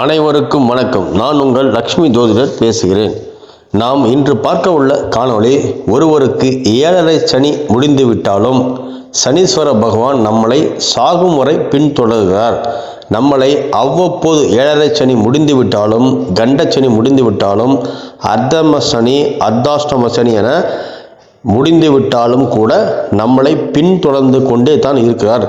அனைவருக்கும் வணக்கம். நான் உங்கள் லக்ஷ்மி ஜோதிடர் பேசுகிறேன். நாம் இன்று பார்க்க உள்ள காணொளி ஒருவருக்கு ஏழரை சனி முடிந்துவிட்டாலும் சனீஸ்வர பகவான் நம்மளை சாகும் வரை பின்தொடர்கிறார். நம்மளை அவ்வப்போது ஏழரை சனி முடிந்துவிட்டாலும் கண்ட சனி முடிந்துவிட்டாலும் அர்த்தம சனி அர்த்தாஷ்டம சனி என முடிந்துவிட்டாலும் கூட நம்மளை பின்தொடர்ந்து கொண்டே தான் இருக்கிறார்.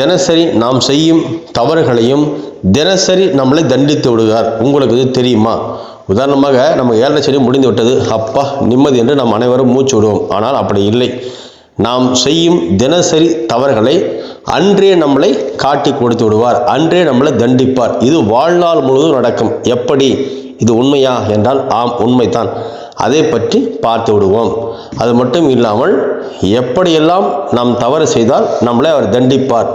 தினசரி நாம் செய்யும் தவறுகளையும் தினசரி நம்மளை தண்டித்து விடுகிறார். உங்களுக்கு இது தெரியுமா? உதாரணமாக நம்ம ஏழரை சனி முடிந்து விட்டது. அப்பா நிம்மதி என்று நாம் அனைவரும் மூச்சு விடுவோம். ஆனால் அப்படி இல்லை. நாம் செய்யும் தினசரி தவறுகளை அன்றே நம்மளை காட்டி கொடுத்து விடுவார். அன்றே நம்மளை தண்டிப்பார். இது வாழ்நாள் முழுவதும் நடக்கும். எப்படி? இது உண்மையா என்றால் ஆம் உண்மைதான். அதை பற்றி பார்த்து விடுவோம். அது மட்டும் இல்லாமல் எப்படியெல்லாம் நாம் தவறு செய்தால் நம்மளை அவர் தண்டிப்பார்?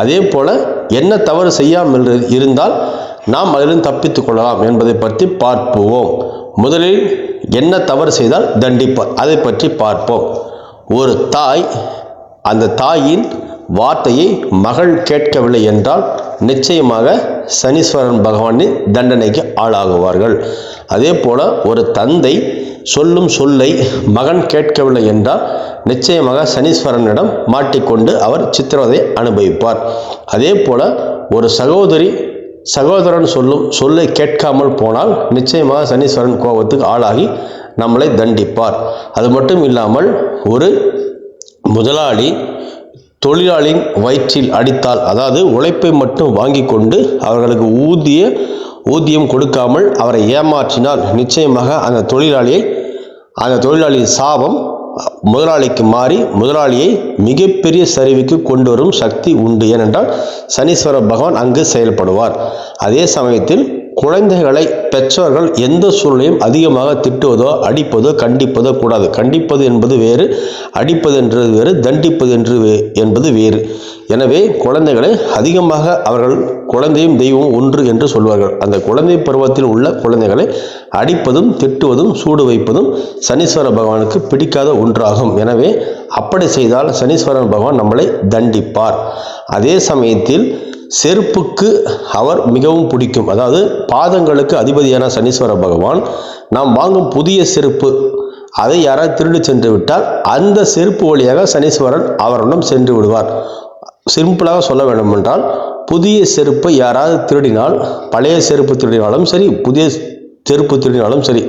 அதே போல் என்ன தவறு செய்யாமல் இருந்தால் நாம் அதிலிருந்து தப்பித்துக் கொள்ளலாம் என்பதை பற்றி பார்ப்போம். முதலில் என்ன தவறு செய்தால் தண்டிப்பார் அதை பற்றி பார்ப்போம். ஒரு தாய் அந்த தாயின் வார்த்தையை மகள் கேட்கவில்லை என்றால் நிச்சயமாக சனீஸ்வரன் பகவானின் தண்டனைக்கு ஆளாகுவார்கள். அதே போல் ஒரு தந்தை சொல்லும் சொல்லை மகன் கேட்கவில்லை என்றால் நிச்சயமாக சனீஸ்வரனிடம் மாட்டிக்கொண்டு அவர் சித்திரவதை அனுபவிப்பார். அதே போல ஒரு சகோதரி சகோதரன் சொல்லும் சொல்லை கேட்காமல் போனால் நிச்சயமாக சனீஸ்வரன் கோபத்துக்கு ஆளாகி நம்மளை தண்டிப்பார். அது மட்டும் இல்லாமல் ஒரு முதலாளி தொழிலாளியின் வயிற்றில் அடித்தால் அதாவது உழைப்பை மட்டும் வாங்கி கொண்டு அவர்களுக்கு ஊதிய ஊதியம் கொடுக்காமல் அவரை ஏமாற்றினால் நிச்சயமாக அந்த தொழிலாளியை அந்த தொழிலாளியின் சாபம் முதலாளிக்கு மாறி முதலாளியை மிகப்பெரிய சரிவுக்கு கொண்டு வரும் சக்தி உண்டு. ஏனென்றால் சனீஸ்வர பகவான் அங்கு செயல்படுவார். அதே சமயத்தில் குழந்தைகளை பெற்றோர்கள் எந்த சூழ்நிலையும் அதிகமாக திட்டுவதோ அடிப்பதோ கண்டிப்பதோ கூடாது. கண்டிப்பது என்பது வேறு அடிப்பது என்றது வேறு தண்டிப்பது என்று என்பது வேறு. எனவே குழந்தைகளை அதிகமாக அவர்கள் குழந்தையும் தெய்வமும் ஒன்று என்று சொல்வார்கள். அந்த குழந்தை பருவத்தில் உள்ள குழந்தைகளை அடிப்பதும் திட்டுவதும் சூடு வைப்பதும் சனீஸ்வர பகவானுக்கு பிடிக்காத ஒன்றாகும். எனவே அப்படி செய்தால் சனீஸ்வரன் பகவான் நம்மளை தண்டிப்பார். அதே சமயத்தில் செருப்புக்கு அவர் மிகவும் பிடிக்கும். அதாவது பாதங்களுக்கு அதிபதியான சனீஸ்வர பகவான் நாம் வாங்கும் புதிய செருப்பு அதை யாராவது திருடி சென்று விட்டால் அந்த செருப்பு வழியாக சனீஸ்வரன் அவரிடம் சென்று விடுவார். சிம்பிளாக சொல்ல வேண்டும் என்றால் புதிய செருப்பை யாராவது திருடினால் பழைய செருப்பு திருடினாலும் சரி புதிய செருப்பு திருடினாலும் சரி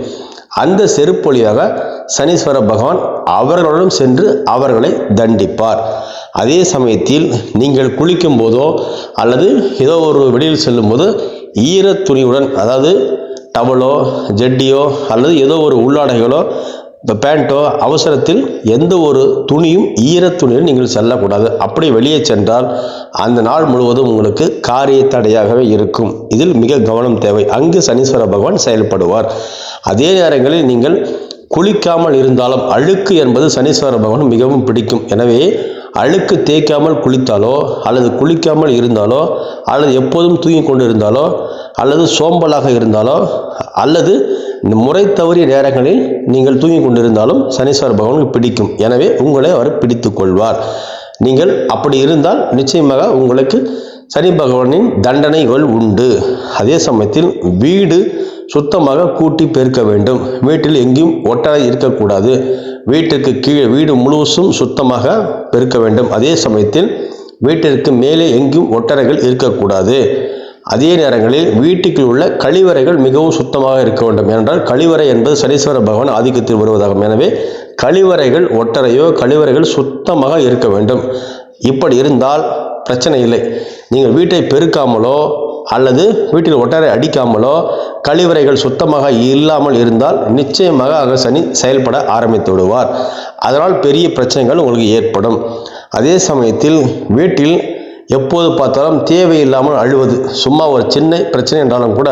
அந்த செருப்பு வழியாக சனீஸ்வர பகவான் அவர்களுடன் சென்று அவர்களை தண்டிப்பார். அதே சமயத்தில் நீங்கள் குளிக்கும் போதோ அல்லது ஏதோ ஒரு வெளியில் செல்லும்போது ஈர துணியுடன் அதாவது டவலோ ஜெட்டியோ அல்லது ஏதோ ஒரு உள்ளாடைகளோ இந்த பேண்ட்டோ அவசரத்தில் எந்த ஒரு துணியும் ஈரத் துணியில் நீங்கள் செல்லக்கூடாது. அப்படி வெளியே சென்றால் அந்த நாள் முழுவதும் உங்களுக்கு காரிய தடையாகவே இருக்கும். இதில் மிக கவனம் தேவை. அங்கு சனீஸ்வர பகவான் செயல்படுவார். அதே நேரங்களில் நீங்கள் குளிக்காமல் இருந்தாலும் அழுக்கு என்பது சனீஸ்வர பகவான் மிகவும் பிடிக்கும். எனவே அழுக்கு தேய்க்காமல் குளித்தாலோ அல்லது குளிக்காமல் இருந்தாலோ அல்லது எப்போதும் தூங்கி கொண்டு இருந்தாலோ அல்லது சோம்பலாக இருந்தாலோ அல்லது முறை தவறிய நேரங்களில் நீங்கள் தூங்கி கொண்டிருந்தாலும் சனீஸ்வர பகவானுக்கு பிடிக்கும். எனவே உங்களை அவர் பிடித்து கொள்வார். நீங்கள் அப்படி இருந்தால் நிச்சயமாக உங்களுக்கு சனி பகவானின் தண்டனைகள் உண்டு. அதே சமயத்தில் வீடு சுத்தமாக கூட்டி பெருக்க வேண்டும். வீட்டில் எங்கேயும் ஒட்டறை இருக்கக்கூடாது. வீட்டிற்கு கீழே வீடு முழுவதும் சுத்தமாக பெருக்க வேண்டும். அதே சமயத்தில் வீட்டிற்கு மேலே எங்கேயும் ஒட்டறைகள் இருக்கக்கூடாது. அதே நேரங்களில் வீட்டுக்குள் உள்ள கழிவறைகள் மிகவும் சுத்தமாக இருக்க வேண்டும். ஏனென்றால் கழிவறை என்பது சனீஸ்வர பகவான் ஆதிக்கத்தில் வருவதாகும். எனவே கழிவறைகள் ஒட்டறையோ கழிவறைகள் சுத்தமாக இருக்க வேண்டும். இப்படி இருந்தால் பிரச்சனை இல்லை. நீங்கள் வீட்டை பெருக்காமலோ அல்லது வீட்டில் ஒட்டரை அடிக்காமலோ கழிவறைகள் சுத்தமாக இல்லாமல் இருந்தால் நிச்சயமாக அங்கே சனி செயல்பட ஆரம்பித்து விடுவார். அதனால் பெரிய பிரச்சனைகள் உங்களுக்கு ஏற்படும். அதே சமயத்தில் வீட்டில் எப்போது பார்த்தாலும் தேவையில்லாமல் அழுவது சும்மா ஒரு சின்ன பிரச்சனை என்றாலும் கூட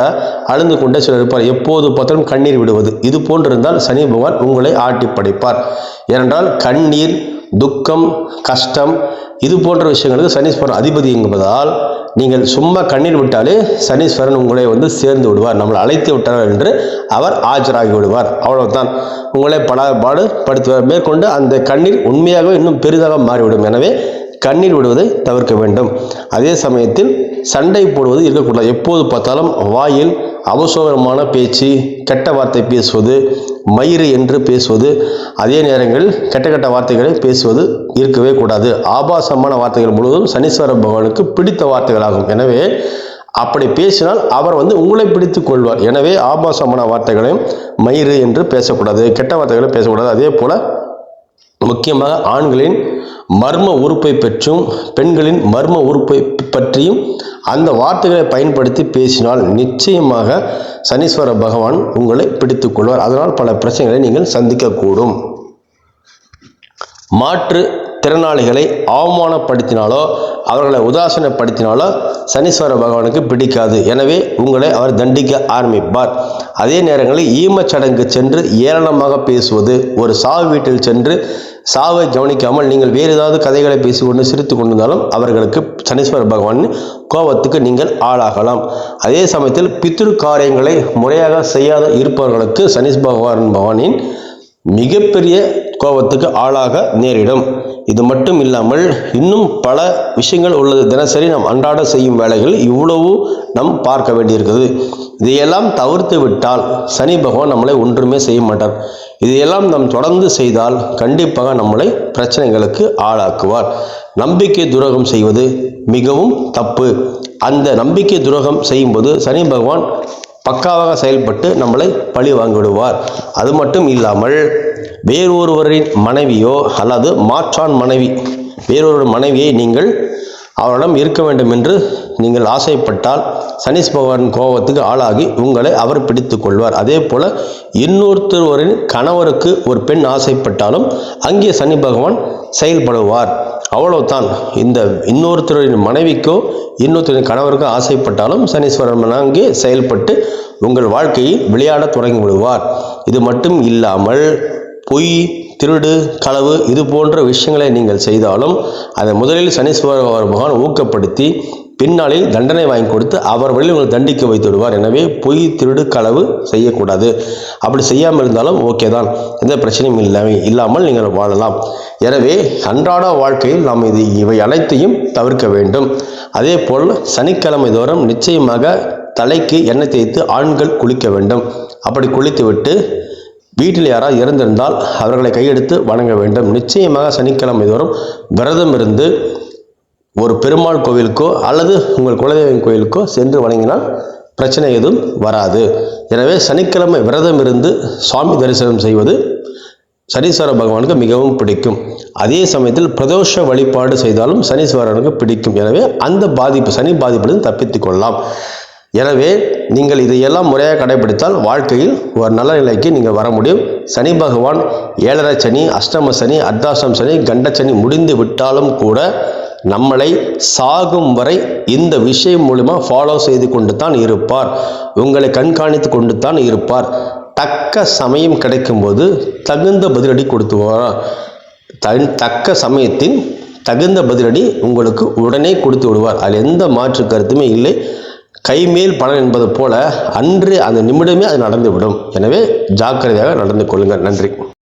அழுந்து கொண்டே சிலர் இருப்பார். எப்போது பார்த்தாலும் கண்ணீர் விடுவது இது போன்றிருந்தால் சனி பகவான் உங்களை ஆட்டி படைப்பார். ஏனென்றால் கண்ணீர் துக்கம் கஷ்டம் இது போன்ற விஷயங்களுக்கு சனீஸ்வரன் அதிபதி என்பதால் நீங்கள் சும்மா கண்ணீர் விட்டாலே சனீஸ்வரன் உங்களை வந்து சேர்ந்து விடுவார். நம்மளை அழைத்து விட்டார் என்று அவர் ஆஜராகி விடுவார். அவ்வளவுதான். உங்களை படாபாடு படுத்துவார். மேற்கொண்டு அந்த கண்ணீர் உண்மையாகவே இன்னும் பெரிதாக மாறிவிடும். எனவே கண்ணீர் விடுவதை தவிர்க்க வேண்டும். அதே சமயத்தில் சண்டை போடுவது இருக்கக்கூடாது. எப்போது பார்த்தாலும் வாயில் அவசோகரமான பேச்சு கெட்ட வார்த்தை பேசுவது மயிறு என்று பேசுவது அதே நேரங்களில் கெட்ட கெட்ட வார்த்தைகளை பேசுவது இருக்கவே கூடாது. ஆபாசமான வார்த்தைகள் முழுவதும் சனீஸ்வர பகவானுக்கு பிடித்த வார்த்தைகளாகும். எனவே அப்படி பேசினால் அவர் வந்து உங்களை பிடித்து கொள்வார். எனவே ஆபாசமான வார்த்தைகளையும் மயிறு என்று பேசக்கூடாது கெட்ட வார்த்தைகளை பேசக்கூடாது. அதே போல முக்கியமாக ஆண்களின் மர்ம உறுப்பை பற்றும் பெண்களின் மர்ம உறுப்பை பற்றியும் அந்த வார்த்தைகளை பயன்படுத்தி பேசினால் நிச்சயமாக சனீஸ்வர பகவான் உங்களை பிடித்துக் கொள்வார். அதனால் பல பிரச்சனைகளை நீங்கள் சந்திக்கக்கூடும். மாற்று திறனாளிகளை அவமானப்படுத்தினாலோ அவர்களை உதாசீனப்படுத்தினாலோ சனீஸ்வர பகவானுக்கு பிடிக்காது. எனவே உங்களை அவர் தண்டிக்க ஆரம்பிப்பார். அதே நேரங்களில் ஈமச்சடங்கு சென்று ஏளனமாக பேசுவது ஒரு சாவு வீட்டில் சென்று சாவை கவனிக்காமல் நீங்கள் வேறு ஏதாவது கதைகளை பேசிக்கொண்டு சிரித்து கொண்டிருந்தாலும் அவர்களுக்கு சனீஸ்வர பகவான் கோபத்துக்கு நீங்கள் ஆளாகலாம். அதே சமயத்தில் பித்ரு காரியங்களை முறையாக செய்யாத இருப்பவர்களுக்கு சனீஸ் பகவான் பகவானின் மிகப்பெரிய கோபத்துக்கு ஆளாக நேரிடும். இது மட்டும் இல்லாமல் இன்னும் பல விஷயங்கள் உள்ளது. தினசரி நாம் அன்றாட செய்யும் வேலைகள் இவ்வளவு நாம் பார்க்க வேண்டியிருக்குது இதையெல்லாம் தவிர்த்து விட்டால் சனி பகவான் நம்மளை ஒன்றுமே செய்ய மாட்டார். இதையெல்லாம் நாம் தொடர்ந்து செய்தால் கண்டிப்பாக நம்மளை பிரச்சனைகளுக்கு ஆளாக்குவார். நம்பிக்கை துரோகம் செய்வது மிகவும் தப்பு. அந்த நம்பிக்கை துரோகம் செய்யும்போது சனி பகவான் பக்காவாக செயல்பட்டு நம்மளை பழி வாங்கிவிடுவார். அது மட்டும் இல்லாமல் வேறொருவரின் மனைவியோ அல்லது மாற்றான் மனைவி வேறொரு மனைவியை நீங்கள் அவரிடம் இருக்க வேண்டும் என்று நீங்கள் ஆசைப்பட்டால் சனீஸ் பகவான் கோபத்துக்கு ஆளாகி உங்களை அவர் பிடித்து கொள்வார். அதே போல் இன்னொருத்தருவரின் கணவருக்கு ஒரு பெண் ஆசைப்பட்டாலும் அங்கே சனி பகவான் செயல்படுவார். அவ்வளவுதான். இந்த இன்னொருத்தரின் மனைவிக்கோ இன்னொருத்தரின் கணவருக்கோ ஆசைப்பட்டாலும் சனீஸ்வரன் அங்கே செயல்பட்டு உங்கள் வாழ்க்கையை விளையாட தொடங்கி விடுவார். இது மட்டும் இல்லாமல் பொய் திருடு களவு இது போன்ற விஷயங்களை நீங்கள் செய்தாலும் அதை முதலில் சனீஸ்வர பகவான் ஊக்கப்படுத்தி பின்னாளில் தண்டனை வாங்கி கொடுத்து அவர் வழியில் உங்களை தண்டிக்க வைத்து விடுவார். எனவே பொய் திருடு களவு செய்யக்கூடாது. அப்படி செய்யாமல் இருந்தாலும் ஓகே தான். எந்த பிரச்சனையும் இல்லை இல்லாமல் நீங்கள் வாழலாம். எனவே அன்றாட வாழ்க்கையில் நாம் இது இவை அனைத்தையும் தவிர்க்க வேண்டும். அதே போல் சனிக்கிழமை தோறும் நிச்சயமாக தலைக்கு எண்ணெய் தேய்த்து ஆண்கள் குளிக்க வேண்டும். அப்படி குளித்துவிட்டு வீட்டில் யாராவது இறந்திருந்தால் அவர்களை கையெடுத்து வணங்க வேண்டும். நிச்சயமாக சனிக்கிழமை தோறும் விரதம் இருந்து ஒரு பெருமாள் கோவிலுக்கோ அல்லது உங்கள் குலதெய்வம் கோயிலுக்கோ சென்று வணங்கினால் பிரச்சனை எதுவும் வராது. எனவே சனிக்கிழமை விரதம் இருந்து சுவாமி தரிசனம் செய்வது சனீஸ்வர பகவானுக்கு மிகவும் பிடிக்கும். அதே சமயத்தில் பிரதோஷ வழிபாடு செய்தாலும் சனீஸ்வரனுக்கு பிடிக்கும். எனவே அந்த பாதிப்பு சனி பாதிப்பிலிருந்து தப்பித்து கொள்ளலாம். எனவே நீங்கள் இதையெல்லாம் முறையாக கடைபிடித்தால் வாழ்க்கையில் ஒரு நல்ல நிலைக்கு நீங்கள் வர முடியும். சனி பகவான் ஏழரை சனி அஷ்டம சனி அர்த்தாஷ்டம் சனி கண்ட சனி முடிந்து விட்டாலும் கூட நம்மளை சாகும் வரை இந்த விஷயம் மூலிமா ஃபாலோ செய்து கொண்டு தான் இருப்பார். உங்களை கண்காணித்து கொண்டு தான் இருப்பார். தக்க சமயம் கிடைக்கும்போது தகுந்த பதிலடி கொடுத்துவார்? தன் தக்க சமயத்தின் தகுந்த பதிலடி உங்களுக்கு உடனே கொடுத்து விடுவார். அதில் எந்த மாற்று கருத்துமே இல்லை. கைமேல் பலன் என்பது போல அன்று அந்த நிமிடமே அது நடந்துவிடும். எனவே ஜாக்கிரதையாக நடந்து கொள்ளுங்கள். நன்றி.